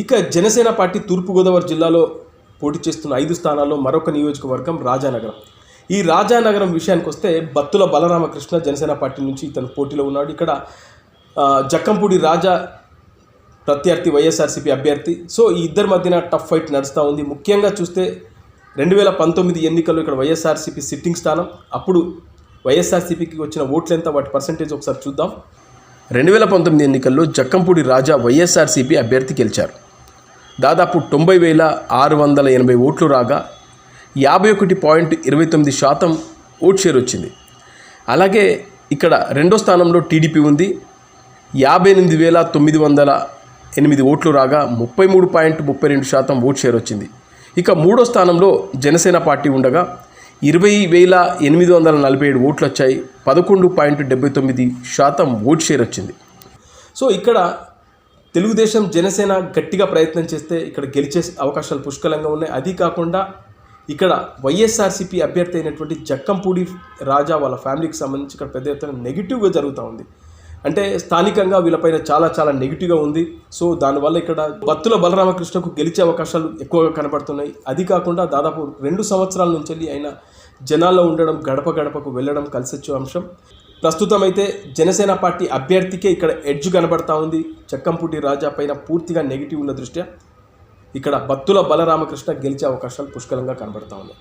ఇక జనసేన పార్టీ తూర్పుగోదావరి జిల్లాలో పోటీ చేస్తున్న ఐదు స్థానాల్లో మరొక నియోజకవర్గం రాజానగరం. ఈ రాజానగరం విషయానికి వస్తే బత్తుల బలరామకృష్ణ జనసేన పార్టీ నుంచి ఇతను పోటీలో ఉన్నాడు. ఇక్కడ జక్కంపూడి రాజా ప్రత్యర్థి వైఎస్ఆర్సీపీ అభ్యర్థి. సో ఈ ఇద్దరి మధ్యన టఫ్ ఫైట్ నడుస్తూ ఉంది. ముఖ్యంగా చూస్తే రెండు వేల పంతొమ్మిది ఎన్నికల్లో ఇక్కడ వైఎస్ఆర్సీపీ సిట్టింగ్ స్థానం. అప్పుడు వైఎస్ఆర్సీపీకి వచ్చిన ఓట్లు ఎంత వాటి పర్సంటేజ్ ఒకసారి చూద్దాం. రెండు వేల పంతొమ్మిది ఎన్నికల్లో జక్కంపూడి రాజా వైఎస్ఆర్సీపీ అభ్యర్థి గెలిచారు. దాదాపు తొంభై వేల ఆరు వందల ఎనభై ఓట్లు రాగా యాభై ఒకటి పాయింట్ ఇరవై తొమ్మిది శాతం ఓట్ షేర్ వచ్చింది. అలాగే ఇక్కడ రెండో స్థానంలో టీడీపీ ఉంది. యాభై ఎనిమిది వేల తొమ్మిది వందల ఎనిమిది ఓట్లు రాగా ముప్పై మూడు పాయింట్ ముప్పై రెండు శాతం ఓట్ షేర్ వచ్చింది. ఇక మూడో స్థానంలో జనసేన పార్టీ ఉండగా ఇరవై వేల ఎనిమిది వందల నలభై ఏడు ఓట్లు వచ్చాయి. పదకొండు పాయింట్ డెబ్బై తొమ్మిది శాతం ఓట్ షేర్ వచ్చింది. సో ఇక్కడ తెలుగుదేశం జనసేన గట్టిగా ప్రయత్నం చేస్తే ఇక్కడ గెలిచే అవకాశాలు పుష్కలంగా ఉన్నాయి. అది కాకుండా ఇక్కడ వైఎస్ఆర్సీపీ అభ్యర్థి అయినటువంటి జక్కంపూడి రాజా వాళ్ళ ఫ్యామిలీకి సంబంధించి ఇక్కడ పెద్ద ఎత్తున నెగిటివ్గా జరుగుతూ ఉంది. అంటే స్థానికంగా వీళ్ళపైన చాలా చాలా నెగిటివ్గా ఉంది. సో దానివల్ల ఇక్కడ బత్తుల బలరామకృష్ణకు గెలిచే అవకాశాలు ఎక్కువగా కనబడుతున్నాయి. అది కాకుండా దాదాపు రెండు సంవత్సరాల నుంచి వెళ్ళి ఆయన జనాల్లో ఉండడం గడప గడపకు వెళ్ళడం కలిసొచ్చే అంశం. ప్రస్తుతం అయితే జనసేన పార్టీ అభ్యర్థికే ఇక్కడ ఎడ్జ్ కనబడతా ఉంది. చక్కంపూటి రాజా పైన పూర్తిగా నెగిటివ్ ఉన్న దృష్ట్యా ఇక్కడ బత్తుల బలరామకృష్ణ గెలిచే అవకాశాలు పుష్కలంగా కనబడతా ఉన్నాయి.